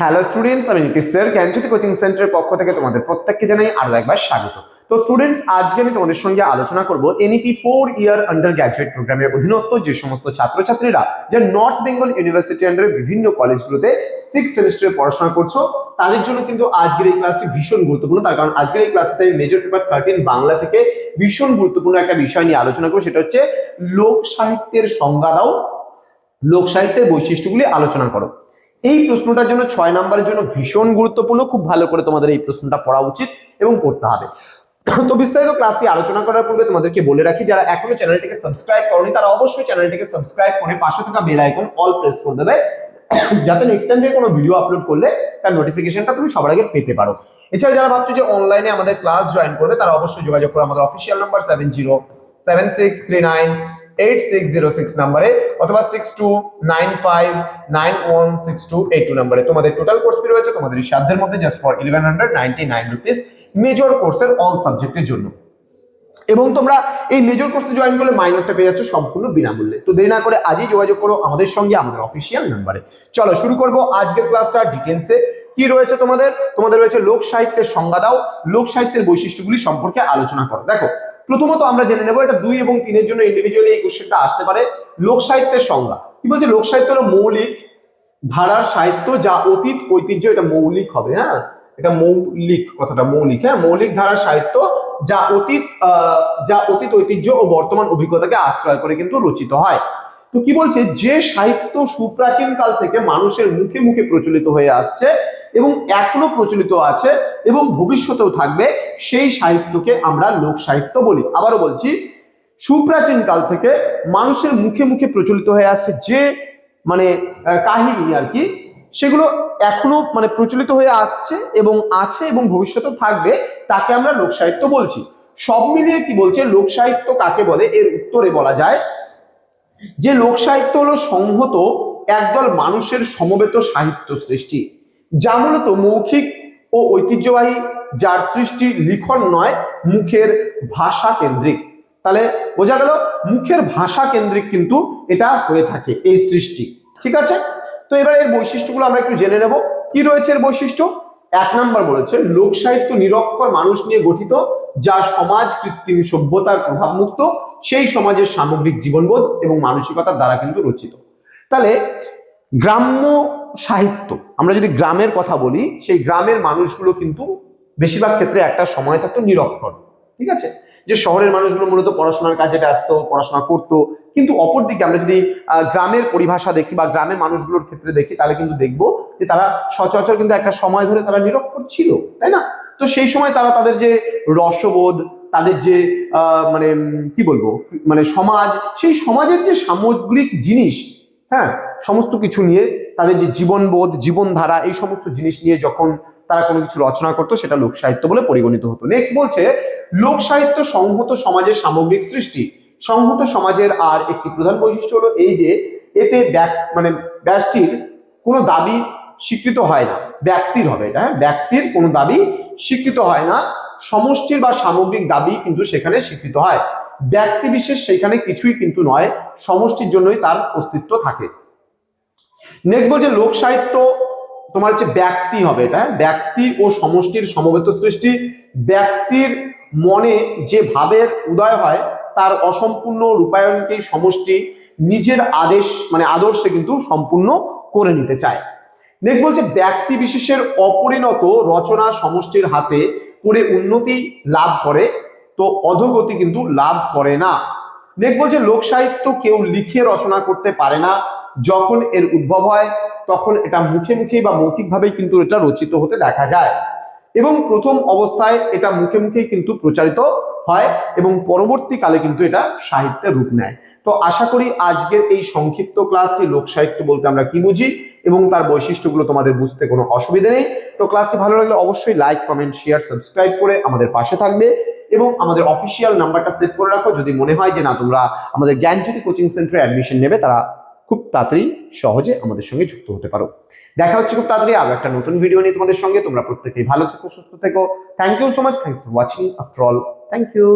Hello students আমি Nitish sir জ্ঞানজ্যোতি coaching সেন্টারের পক্ষ থেকে তোমাদের প্রত্যেককে জানাই আরও একবার স্বাগত। তো স্টুডেন্টস আজকে আমি তোমাদের সঙ্গে আলোচনা করব NEP four year undergraduate প্রোগ্রামের অধীনস্থ যে সমস্ত ছাত্রছাত্রীরা যে নর্থ বেঙ্গল ইউনিভার্সিটি আন্ডারে বিভিন্ন কলেজগুলোতে সিক্স সেমিস্টারে পড়াশোনা করছ, তাদের জন্য কিন্তু আজকের এই ক্লাসটি ভীষণ গুরুত্বপূর্ণ। তার কারণ আজকের এই ক্লাসটা মেজর পেপার থার্টিন বাংলা থেকে ভীষণ গুরুত্বপূর্ণ একটা বিষয় নিয়ে আলোচনা করব, সেটা হচ্ছে লোক সাহিত্যের সংজ্ঞা দাও, লোক সাহিত্যের বৈশিষ্ট্যগুলি আলোচনা করো। এই প্রশ্নটার জন্য ছয় নম্বরের জন্য ভীষণ গুরুত্বপূর্ণ, খুব ভালো করে তোমাদের এই প্রশ্নটা পড়া উচিত এবং পড়তে হবে। তো বিস্তারিত ক্লাসটি আলোচনা করার পূর্বে তোমাদেরকে বলে রাখি, যারা এখনও চ্যানেলটিকে সাবস্ক্রাইব করনি, তারা অবশ্যই চ্যানেলটিকে সাবস্ক্রাইব করে পাশে থাকা বেল আইকন অল প্রেস করে দেবে। যাতে নেক্সট টাইম কোনো ভিডিও আপলোড করলে তার নোটিফিকেশনটা তুমি সবার আগে পেতে পারো। এছাড়া যারা ভাবছ যে অনলাইনে আমাদের ক্লাস জয়েন করবে, তারা অবশ্যই যোগাযোগ করো। আমাদের official number seven zero seven six three nine total course major কোর্সের অল এবং তোমরা এই মেজর কোর্সে জয়েন করলে মাইনরটা পেয়ে যাচ্ছ সম্পূর্ণ বিনামূল্যে। তো দেরি না করে আজই যোগাযোগ করো আমাদের সঙ্গে, আমাদের অফিসিয়াল নাম্বারে। চলো শুরু করব আজকের ক্লাসটা ডিটেলসে কি রয়েছে তোমাদের? তোমাদের রয়েছে লোক সাহিত্যের সংজ্ঞা দাও। লোক সাহিত্যের বৈশিষ্ট্যগুলি সম্পর্কে আলোচনা করো। দেখো প্রথমত আমরা জেনে নেব এটা দুই এবং তিনের জন্য ইন্ডিভিজুয়ালি এই কোশ্চেনটা আসতে পারে। লোক সাহিত্যের সংজ্ঞা। কি বলছে? লোক সাহিত্য হলো মৌলিক ধারার সাহিত্য যা অতীত, ঐতিহ্য, এটা মৌলিক হবে হ্যাঁ? এটা মৌলিক কথাটা, মৌলিক হ্যাঁ? মৌলিক ধারার সাহিত্য যা অতীত যা অতীত, ঐতিহ্য ও বর্তমান অভিজ্ঞতাকে আশ্রয় করে কিন্তু রচিত হয়। তো কি বলছে? যে সাহিত্য সুপ্রাচীন কাল থেকে মানুষের মুখে মুখে প্রচলিত হয়ে আসছে এবং এখনও প্রচলিত আছে এবং ভবিষ্যতেও থাকবে, সেই সাহিত্যকে আমরা লোক সাহিত্য বলি। আবারও বলছি, সুপ্রাচীন কাল থেকে মানুষের মুখে মুখে প্রচলিত হয়ে আসছে যে মানে কাহিনী আর কি, সেগুলো এখনও মানে প্রচলিত হয়ে আসছে এবং আছে এবং ভবিষ্যতে থাকবে, তাকে আমরা লোক সাহিত্য বলছি। সব মিলিয়ে কি বলছে? লোক সাহিত্য কাকে বলে? এর উত্তরে বলা যায় যে লোক সাহিত্য হলো সংহত একদল মানুষের সমবেত সাহিত্য সৃষ্টি। যা মূলত মৌখিক ও ঐতিহ্যবাহী, যার সৃষ্টি লিখন নয়, মুখের ভাষা কেন্দ্রিক। তাহলে বোঝা গেল মুখের ভাষা কেন্দ্রিক কিন্তু এটা হয়ে থাকে এই সৃষ্টি। ঠিক আছে? তো এবার এর বৈশিষ্ট্যগুলো আমরা একটু জেনে নেব। কি রয়েছে এর বৈশিষ্ট্য? এক নম্বর বলেছে লোক সাহিত্য নিরক্ষর মানুষ নিয়ে গঠিত, যা সমাজ কৃত্রিম সভ্যতার প্রভাবমুক্ত, সেই সমাজের সামগ্রিক জীবনবোধ এবং মানসিকতার দ্বারা কিন্তু রচিত। তাহলে গ্রাম্য সাহিত্য, আমরা যদি গ্রামের কথা বলি, সেই গ্রামের মানুষগুলো কিন্তু বেশিরভাগ ক্ষেত্রে একটা সময় থাকতো নিরক্ষর, ঠিক আছে? যে শহরের মানুষগুলো মূলত পড়াশোনার কাজে ব্যস্ত, পড়াশোনা করতো। কিন্তু অপরদিকে আমরা যদি গ্রামের পরিভাষা দেখি বা গ্রামের মানুষগুলোর ক্ষেত্রে দেখি, তাহলে কিন্তু দেখব যে তারা সচরাচর কিন্তু একটা সময় ধরে তারা নিরক্ষর ছিল, তাই না? তো সেই সময় তারা তাদের যে রসবোধ, তাদের যে মানে কি বলব মানে সমাজ, সেই সমাজের যে সামগ্রিক জিনিস হ্যাঁ সমস্ত কিছু নিয়ে তাদের যে জীবনবোধ, জীবনধারা, এই সমস্ত জিনিস নিয়ে যখন তারা কোনো কিছু রচনা করতো, সেটা লোক সাহিত্য বলে পরিগণিত হতো। নেক্সট বলছে, লোক সাহিত্য সংহত সমাজের সামগ্রিক সৃষ্টি। সংহত সমাজের আর একটি প্রধান বৈশিষ্ট্য হলো এই যে, এতে মানে ব্যষ্টির কোনো দাবি স্বীকৃত হয় না। ব্যক্তির হবে এটা হ্যাঁ? ব্যক্তির কোনো দাবি স্বীকৃত হয় না। সমষ্টির বা সামগ্রিক দাবি কিন্তু সেখানে স্বীকৃত হয়। ব্যক্তি বিশেষ সেখানে কিছুই কিন্তু নয়, সমষ্টির জন্যই তার অস্তিত্ব থাকে। নেক্সট বলছে, লোক সাহিত্য তোমার হচ্ছে ব্যক্তি হবে এটা হ্যাঁ? ব্যক্তি ও সমষ্টির সমবেত সৃষ্টি। ব্যক্তির মনে যে ভাবের উদয় হয়, তার অসম্পূর্ণ রূপায়ণকেই সমষ্টি নিজের আদেশ মানে আদর্শে কিন্তু সম্পূর্ণ করে নিতে চায়। নেক্সট বলছে, ব্যক্তি বিশেষের অপরিণত রচনা সমষ্টির হাতে পড়ে উন্নতি লাভ করে, তো অধোগতি কিন্তু লাভ করে না। নেক্সট বলছে লোক সাহিত্য কেউ লিখে রচনা করতে পারে না যখন এর উদ্ভব হয়, তখন এটা মুখে মুখে বা মৌখিকভাবেই কিন্তু এটা রচিত হতে দেখা যায়। এবং প্রথম অবস্থায় এটা মুখে মুখেই কিন্তু প্রচারিত হয় এবং পরবর্তীকালে কিন্তু এটা সাহিত্যের রূপ নেয়। তো আশা করি আজকের এই সংক্ষিপ্ত ক্লাসটি লোক সাহিত্য বলতে আমরা কি বুঝি এবং তার বৈশিষ্ট্যগুলো তোমাদের বুঝতে কোনো অসুবিধা নেই। তো ক্লাসটি ভালো লাগলে অবশ্যই লাইক কমেন্ট শেয়ার সাবস্ক্রাইব করে আমাদের পাশে থাকবে এবং আমাদের অফিসিয়াল নাম্বারটা সেভ করে রাখো। যদি মনে হয় যে না তোমরা আমাদের জ্ঞানজ্যোতি কোচিং সেন্টারে অ্যাডমিশন নেবে, তারা খুব তাড়াতাড়ি সহজে আমাদের সঙ্গে যুক্ত হতে পারো। দেখা হচ্ছে খুব তাড়াতাড়ি আরও একটা নতুন ভিডিও নিয়ে তোমাদের সঙ্গে। তোমরা প্রত্যেকেই ভালো থেকো, সুস্থ থেকো। Thank you so much thanks for watching after all thank you